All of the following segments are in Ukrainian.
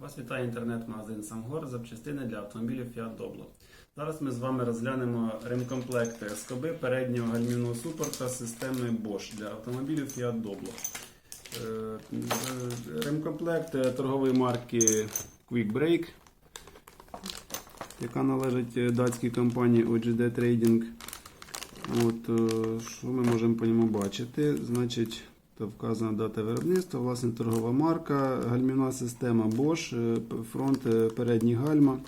Вас вітає інтернет-магазин Самгор запчастини для автомобілів Fiat Doblo. Зараз ми з вами розглянемо ремкомплекти скоби переднього гальмівного супорта системи Bosch для автомобілів Fiat Doblo. Е, е, Ремкомплект торгової марки Quick Break, яка належить датській компанії OGD Trading. От, е, що ми можемо по ньому бачити? Значить, то вказана дата виробництва, власне, торгова марка, гальмівна система Bosch, е, фронт е, передні гальма.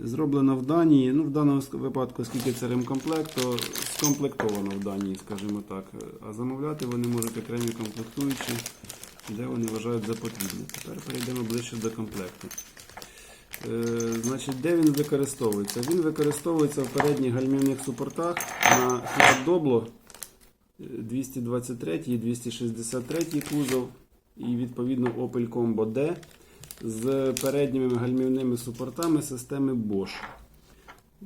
Зроблено в Данії. Ну, в даному випадку, оскільки це ремкомплект, то скомплектовано в Данії, скажімо так. А замовляти вони можуть окремі комплектуючі, де вони вважають за потрібне. Тепер перейдемо ближче до комплекту. Е, значить, де він використовується? Він використовується в передніх гальмівних супортах на е, 223 і 263 кузов і відповідно Opel Combo D з передніми гальмівними супортами системи Bosch.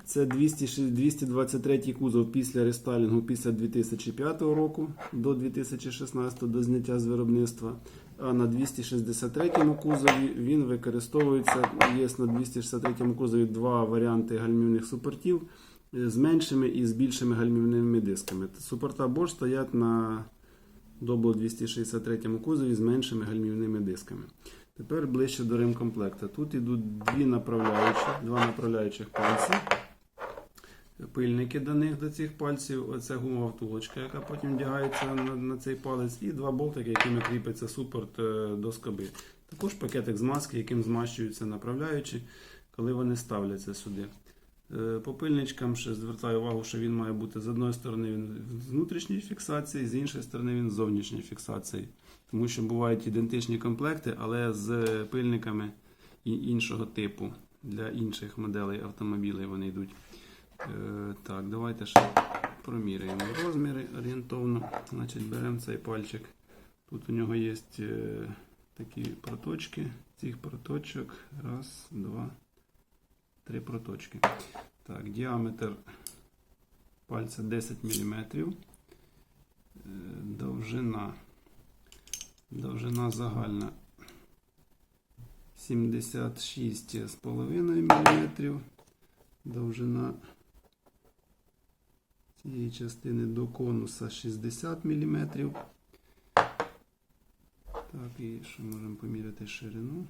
Це 200 223 кузов після рестайлінгу після 2005 року до 2016 до зняття з виробництва. А на 263 кузові він використовується. Є на 263 кузові два варіанти гальмівних супортів з меншими і з більшими гальмівними дисками. Супорта Bosch стоять на Добо 263 кузові з меншими гальмівними дисками. Тепер ближче до ремкомплекта. Тут йдуть дві направляючі, два направляючих пальці. Пильники до них до цих пальців. Оце гумова втулочка, яка потім вдягається на, на цей палець, і два болтики, якими кріпиться супорт е, до скоби. Також пакетик змазки, яким змащуються направляючі, коли вони ставляться сюди. Е, По пильничкам ще звертаю увагу, що він має бути з одної сторони він з внутрішньої фіксації, з іншої сторони він з зовнішньої фіксації. Тому що бувають ідентичні комплекти, але з пильниками іншого типу. Для інших моделей автомобілів вони йдуть. Е, Так, давайте ще проміряємо розміри орієнтовно. Значить, беремо цей пальчик. Тут у нього є е, такі проточки. Цих проточок. Раз, два, три проточки. Так, діаметр пальця 10 мм. Довжина. Довжина загальна 76,5 мм. Довжина цієї частини до конуса 60 мм. Так, і що можемо поміряти ширину?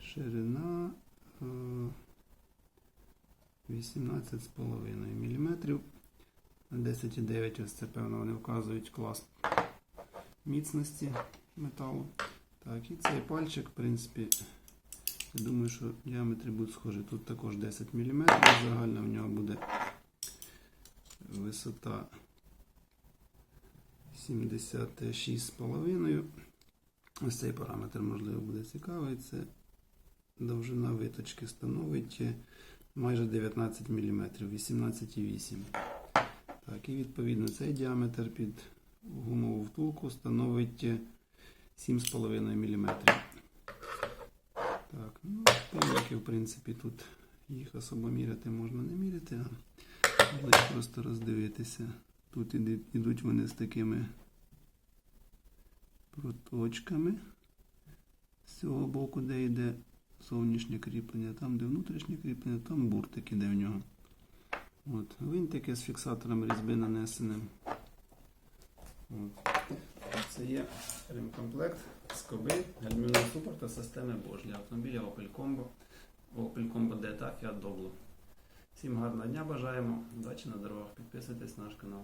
Ширина е, 18,5 мм. 10,9 ось це певно вони вказують клас міцності металу. Так, і цей пальчик, в принципі, я думаю, що діаметри будуть схожі. Тут також 10 мм, загальна в нього буде висота 76,5. Ось цей параметр, можливо, буде цікавий. Це довжина виточки становить майже 19 мм, 18,8. Так, і відповідно цей діаметр під гумову втулку становить 7,5 мм. Так, ну, пилики, в принципі, тут їх особо міряти можна не міряти, а можна просто роздивитися. Тут ідуть вони з такими проточками. З цього боку, де йде зовнішнє кріплення, там, де внутрішнє кріплення, там буртик іде в нього. От, гвинтики з фіксатором різьби нанесеним. От. Це є ремкомплект скоби гальмівного супорта системи Bosch для автомобіля Opel Combo, Opel Combo D та Fiat. Всім гарного дня бажаємо. Удачі на дорогах. Підписуйтесь на наш канал.